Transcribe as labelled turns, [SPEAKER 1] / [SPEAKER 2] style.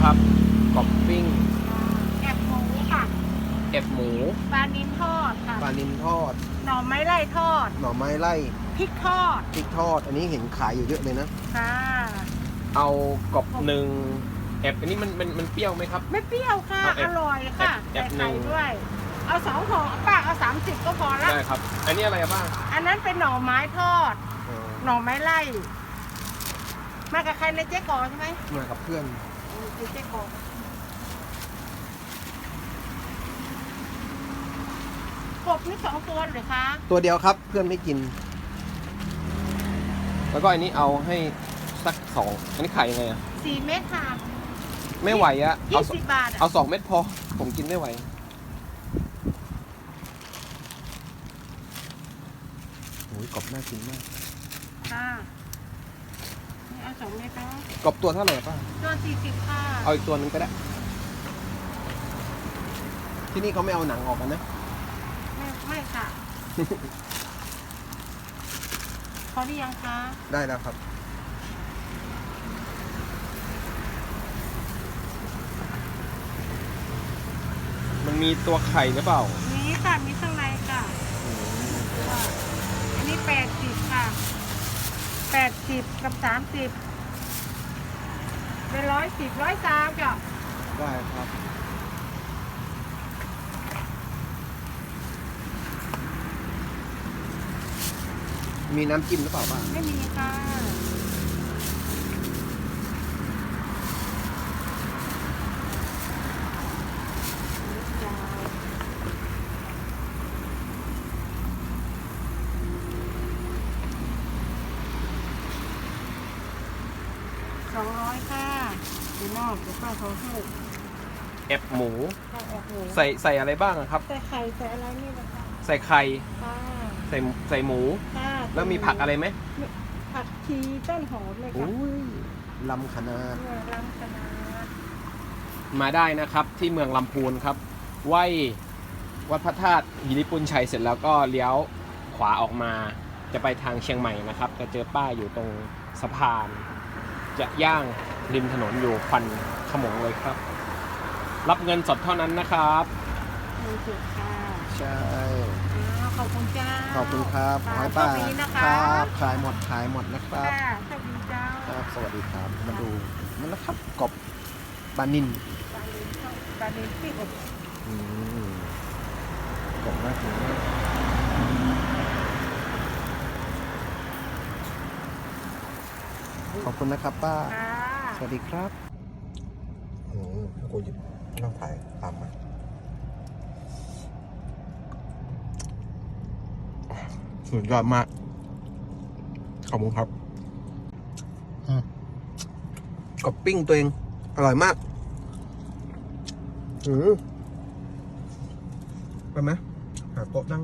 [SPEAKER 1] นะครับกรอบปิ้ง
[SPEAKER 2] แอบหมูค่ะ
[SPEAKER 1] เอ็บหมู
[SPEAKER 2] ปลานินทอดค่ะ
[SPEAKER 3] ปลานินทอด
[SPEAKER 2] หน่อไม้ไล่ทอด
[SPEAKER 3] หน่อไม้ไล่
[SPEAKER 2] พริกทอด
[SPEAKER 3] พริกทอด อันนี้เห็นขายอยู่เยอะเลยนะ
[SPEAKER 2] ค่ะ
[SPEAKER 1] เอากรอบหนึ่งเอ็บอันนี้มันมันมันเปรี้ยวไหมครับ
[SPEAKER 2] ไม่เปรี้ยวค่ะ
[SPEAKER 1] เอาแอ
[SPEAKER 2] อบร่อยค่ะ
[SPEAKER 1] แอบ
[SPEAKER 2] ใส่
[SPEAKER 1] หนึ่
[SPEAKER 2] ไข่
[SPEAKER 1] ง
[SPEAKER 2] ด้วย เอาสองห่อป้าเอาสามสิบก็พอละ
[SPEAKER 1] ได้ครับ อันนี้อะไรบ้าง
[SPEAKER 2] อันนั้นเป็นหน่อไม้ทอด หน่อไม้ไล่มากับใครในเจ๊กอใช่ไหม
[SPEAKER 3] มากับเพื่อน
[SPEAKER 2] เออ คือเจ๊กอกบนี่สองตัวเลยคะ
[SPEAKER 3] ตัวเดียวครับเพื่อนไม่กิน
[SPEAKER 1] แล้วก็อันนี้เอาให้สักสองอันนี้ขายยังไงอะ
[SPEAKER 2] สี่เม็ดค่ะ
[SPEAKER 1] ไม่ไหวอะเอา
[SPEAKER 2] ยี่
[SPEAKER 1] ส
[SPEAKER 2] สิบบาท
[SPEAKER 1] เอา
[SPEAKER 2] อะ
[SPEAKER 1] สองเม็ดพอ ผมกินไม่ไหว
[SPEAKER 3] โอ้ยกรอบน่ากินมาก
[SPEAKER 2] ค่ะนี่ เอาสองเม็ดเนาะ
[SPEAKER 1] กรอบตัวเท่าไหร่ป้า
[SPEAKER 2] ตัวสี่สิบค่ะ
[SPEAKER 1] เอาอีกตัวหนึงก็ได้
[SPEAKER 3] ที่นี่เขาไม่เอาหนังออกกันนะ
[SPEAKER 2] ไม่ไม่ค่ะ พอหรือยังคะ
[SPEAKER 3] ได้แล้วครับ
[SPEAKER 1] มันมีตัวไข่หรือเปล่า
[SPEAKER 2] มีค่ะมีข้างในค่ะค่ะอันนี้แปดสิบค่ะ แปดสิบกับสามสิบเป็นร้อยสิบร้อยสามจ้ะ
[SPEAKER 3] ได้ครับ มีน้ำจิ้มหรือเปล่าบ้าง
[SPEAKER 2] ไม่มีค่ะ สองร้อยค่ะดูนอกเดี๋ยวป้าเขาให้
[SPEAKER 1] เอ็บหมู
[SPEAKER 2] ข้าวแอบหมู
[SPEAKER 1] ใส่ใส่อะไรบ้างอะครับ
[SPEAKER 2] ใส่ไข่ใส่อะไรนี่นะคะ
[SPEAKER 1] ใส่ไข่
[SPEAKER 2] ค่ะ
[SPEAKER 1] ใส่ใส่หมู
[SPEAKER 2] ค่ะ
[SPEAKER 1] แล้วมีผักอะไรไหม
[SPEAKER 2] ผักชีต้นหอมเลยค่ะ
[SPEAKER 3] โอ้ยลำขนาด
[SPEAKER 2] เมืองลำคณะ
[SPEAKER 1] มาได้นะครับที่เมืองลำพูนครับไหววัดพระธาตุหิริปุนชัยเสร็จแล้วก็เลี้ยวขวาออกมาจะไปทางเชียงใหม่นะครับ จะเจอป้ายอยู่ตรงสะพาน จะย่างริมถนนอยู่ควันขโมงเลยครับ รับเงินสดเท่านั้นนะครับ
[SPEAKER 2] มีสุดค่ะ
[SPEAKER 3] ใช่
[SPEAKER 2] อ้าวขอบคุณจ้า
[SPEAKER 3] ขอบคุณครับขอ
[SPEAKER 2] ค่ะ
[SPEAKER 3] ให้ป้า
[SPEAKER 2] โชคดีนะ
[SPEAKER 3] ค
[SPEAKER 2] คะ
[SPEAKER 3] รับขายหมดขายหมดนะครับ
[SPEAKER 2] ค่ะสวัสดีเจ้า
[SPEAKER 3] ครับสวัสดีครับ มาดูนั่นนะครับกบปลานิน
[SPEAKER 2] ปลาลิ้นปลาลิ้นที่อบ
[SPEAKER 3] อืมกบน่ากินมาก ขอบคุณนะครับป้า
[SPEAKER 2] ค่ะ
[SPEAKER 3] สวัสดีครับโอ้กูหยิบเราถ่ายตามมาสุดยอดมาก ขอบคุณครับอืมกบปิ้งตัวเอง อร่อยมาก อืมไปไหมหาโต๊ะนั่ง